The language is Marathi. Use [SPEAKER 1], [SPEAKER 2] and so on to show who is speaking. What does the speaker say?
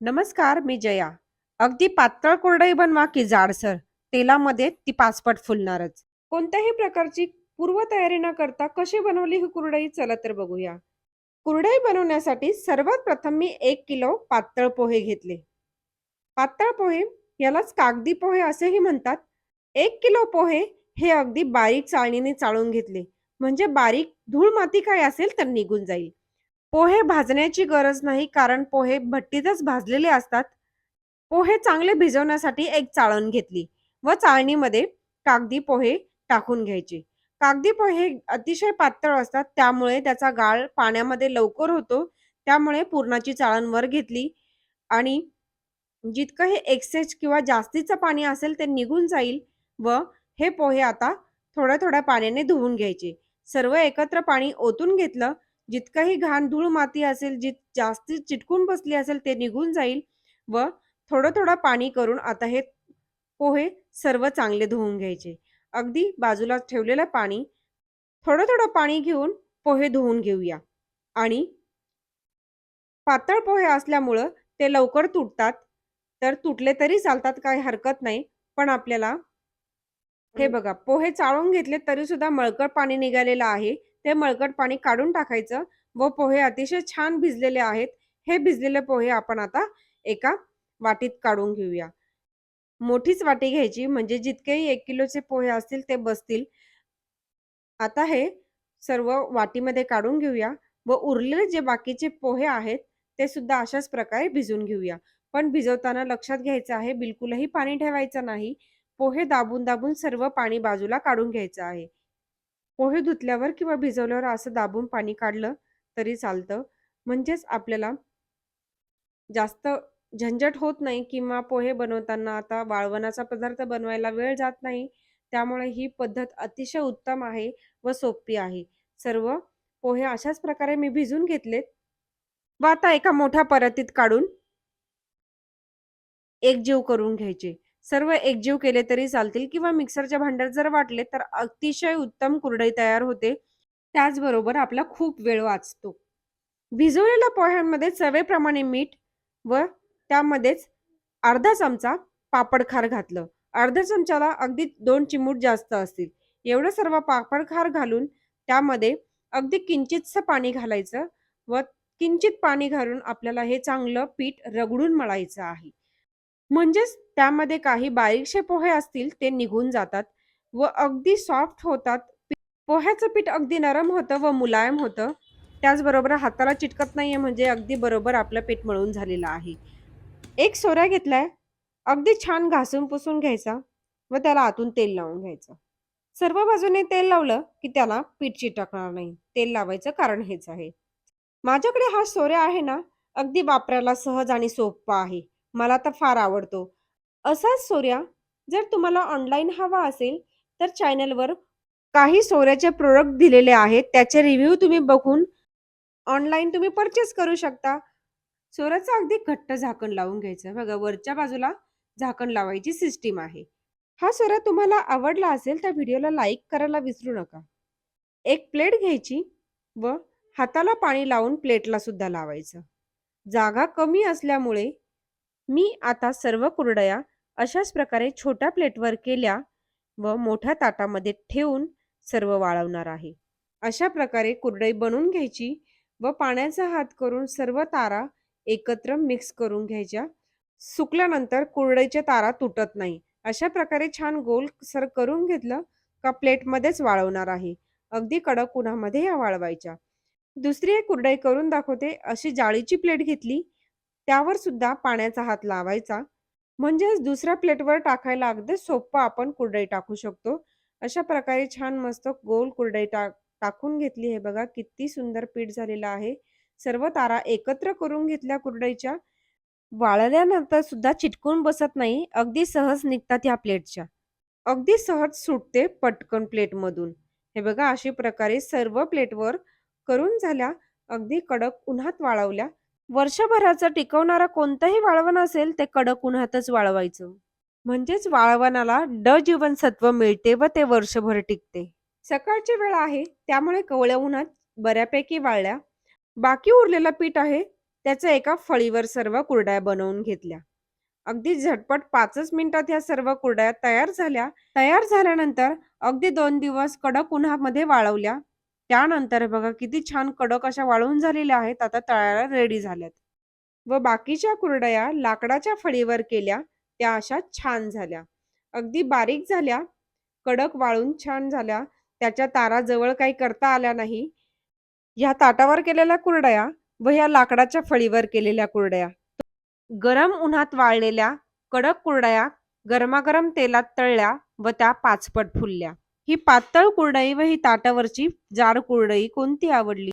[SPEAKER 1] नमस्कार मी जया. अगदी पातळ कोरडई बनवा की जाडसर तेलामध्ये ती पाचपट फुलणारच. कोणत्याही प्रकारची पूर्वतयारी न करता कशी बनवली ही कुरडई चला तर बघूया. कुरडई बनवण्यासाठी सर्वात प्रथम मी एक किलो पातळ पोहे घेतले. पातळ पोहे यालाच कागदी पोहे असेही म्हणतात. एक किलो पोहे हे अगदी बारीक चाळणीने चाळून घेतले. म्हणजे बारीक धूळ माती काय असेल तर निघून जाईल. पोहे भाजण्याची गरज नाही कारण पोहे भट्टीतच भाजलेले असतात. पोहे चांगले भिजवण्यासाठी एक चाळण घेतली व चाळणीमध्ये कागदी पोहे टाकून घ्यायचे. कागदी पोहे अतिशय पातळ असतात त्यामुळे त्याचा गाळ पाण्यामध्ये लवकर होतो त्यामुळे पूर्णाची चाळण वर घेतली आणि जितकं हे एक्सेस किंवा जास्तीचं पाणी असेल ते निघून जाईल व हे पोहे आता थोड्या थोड्या पाण्याने धुवून घ्यायचे. सर्व एकत्र पाणी ओतून घेतलं जितकंही घाण धूळ माती असेल जी जास्ती चिटकून बसली असेल ते निघून जाईल व थोडं थोडं पाणी करून आता हे पोहे सर्व चांगले धुवून घ्यायचे. अगदी बाजूला ठेवलेलं पाणी थोडं थोडं पाणी घेऊन पोहे धुवून घेऊया. आणि पातळ पोहे असल्यामुळं ते लवकर तुटतात. तर तुटले तरी चालतात काही हरकत नाही. पण आपल्याला हे बघा पोहे चाळून घेतले तरी सुद्धा मळकट पाणी निघालेलं आहे. ते मळकट पाणी काढून टाकायचं व पोहे अतिशय छान भिजलेले आहेत. हे भिजलेले पोहे आपण आता एका वाटीत काढून घेऊया. मोठीच वाटी घ्यायची म्हणजे जितकेही एक किलोचे पोहे असतील ते बसतील. आता हे सर्व वाटीमध्ये काढून घेऊया व उरलेले जे बाकीचे पोहे आहेत ते सुद्धा अशाच प्रकारे भिजून घेऊया. पण भिजवताना लक्षात घ्यायचं आहे बिलकुलही पाणी ठेवायचं नाही. पोहे दाबून दाबून सर्व पाणी बाजूला काढून घ्यायचं आहे. पोहे धुतल्यावर किंवा भिजवल्यावर असं दाबून पाणी काढलं तरी चालतं. म्हणजेच आपल्याला जास्त झंझट होत नाही किंवा पोहे बनवताना आता वाळवणाचा पदार्थ बनवायला वेळ जात नाही. त्यामुळे ही पद्धत अतिशय उत्तम आहे व सोपी आहे. सर्व पोहे अशाच प्रकारे मी भिजून घेतलेत. व आता एका मोठ्या परतीत काढून एकजीव करून घ्यायचे. सर्व एकजीव केले तरी चालतील किंवा मिक्सरच्या भांड्यात जर वाटले तर अतिशय उत्तम कुरडई तयार होते. त्याचबरोबर आपला खूप वेळ वाचतो. भिजवलेल्या पोह्यांमध्ये चवेप्रमाणे मीठ व त्यामध्येच अर्धा चमचा पापड खार घातलं. अर्ध्या चमच्याला अगदी दोन चिमूट जास्त असतील. एवढं सर्व पापड खार घालून त्यामध्ये अगदी किंचितसं पाणी घालायचं व किंचित पाणी घालून आपल्याला हे चांगलं पीठ रगडून मळायचं आहे. म्हणजेच त्यामध्ये काही बारीकशे पोहे असतील ते निघून जातात व अगदी सॉफ्ट होतात. पोह्याचं पीठ अगदी नरम होतं व मुलायम होतं. त्याचबरोबर हाताला चिटकत नाहीये म्हणजे अगदी बरोबर आपलं पीठ मळून झालेलं आहे. एक सोऱ्या घेतलाय. अगदी छान घासून पुसून घ्यायचा व त्याला आतून तेल लावून घ्यायचं. सर्व बाजूने तेल लावलं की त्याला पीठ चिटकणार नाही. तेल लावायचं कारण हेच आहे. माझ्याकडे हा सोऱ्या आहे ना अगदी वापरायला सहज आणि सोपा आहे. मला तर फार आवडतो. असाच सोऱ्या जर तुम्हाला ऑनलाईन हवा असेल तर चॅनलवर काही सोऱ्याचे प्रोडक्ट दिलेले आहेत त्याचे रिव्ह्यू तुम्ही बघून ऑनलाईन तुम्ही परचेस करू शकता. सोऱ्याचं अगदी घट्ट झाकण लावून घ्यायचं. बघा वरच्या बाजूला झाकण लावायची सिस्टीम आहे. हा सोरा तुम्हाला आवडला असेल तर व्हिडिओला लाईक करायला विसरू नका. एक प्लेट घ्यायची व हाताला पाणी लावून प्लेटला सुद्धा लावायचं. जागा कमी असल्यामुळे मी आता सर्व कुरडया अशाच प्रकारे छोट्या प्लेटवर केल्या व मोठ्या ताटामध्ये ठेवून सर्व वाळवणार आहे. अशा प्रकारे कुरडई बनवून घ्यायची व पाण्याचा हात करून सर्व तारा एकत्र मिक्स करून घ्यायच्या. सुकल्यानंतर कुरडईच्या तारा तुटत नाही. अशा प्रकारे छान गोल सर करून घेतलं का प्लेटमध्येच वाळवणार आहे. अगदी कडक उन्हामध्ये या वाळवायच्या. दुसरी एक कुरडई करून दाखवते. अशी जाळीची प्लेट घेतली त्यावर सुद्धा पाण्याचा हात लावायचा. म्हणजेच दुसऱ्या प्लेटवर टाकायला अगदी सोपं आपण कुरडई टाकू शकतो. अशा प्रकारे छान मस्त गोल कुरडई टा टाकून घेतली हे बघा किती सुंदर पीठ झालेलं आहे. सर्व तारा एकत्र करून घेतल्या कुरडईच्या. वाळल्यानंतर सुद्धा चिटकून बसत नाही अगदी सहज निघतात या प्लेटच्या. अगदी सहज सुटते पटकन प्लेटमधून हे बघा अशी प्रकारे सर्व प्लेटवर करून झाल्या अगदी कडक उन्हात वाळवल्या. वर्षभराचं टिकवणारा कोणताही वाळवण असेल ते कडक उन्हातच वाळवायचं. म्हणजेच वाळवणाला ड जीवनसत्व मिळते व ते वर्षभर टिकते. सकाळची वेळ आहे त्यामुळे कवळ्या उन्हात बऱ्यापैकी वाळल्या. बाकी उरलेलं पीठ आहे त्याचा एका फळीवर सर्व कुरड्या बनवून घेतल्या. अगदी झटपट पाचच मिनिटात ह्या सर्व कुरड्या तयार झाल्या. तयार झाल्यानंतर अगदी दोन दिवस कडक उन्हामध्ये वाळवल्या. त्यानंतर बघा किती छान कडक अशा वाळून झालेल्या आहेत आता तळायला रेडी झाल्यात. व बाकीच्या कुरडया लाकडाच्या फळीवर केल्या त्या अशा छान झाल्या. अगदी बारीक झाल्या कडक वाळून छान झाल्या. त्याच्या तारा जवळ काही करता आल्या नाही. ह्या ताटावर केलेल्या कुरडया व ह्या लाकडाच्या फळीवर केलेल्या कुरडया. गरम उन्हात वाळलेल्या कडक कुरडया गरमागरम तेलात तळल्या व त्या पाचपट फुलल्या. ही पातळ कुरडई व ही ताटावरची जाड कुरडई कोणती आवडली?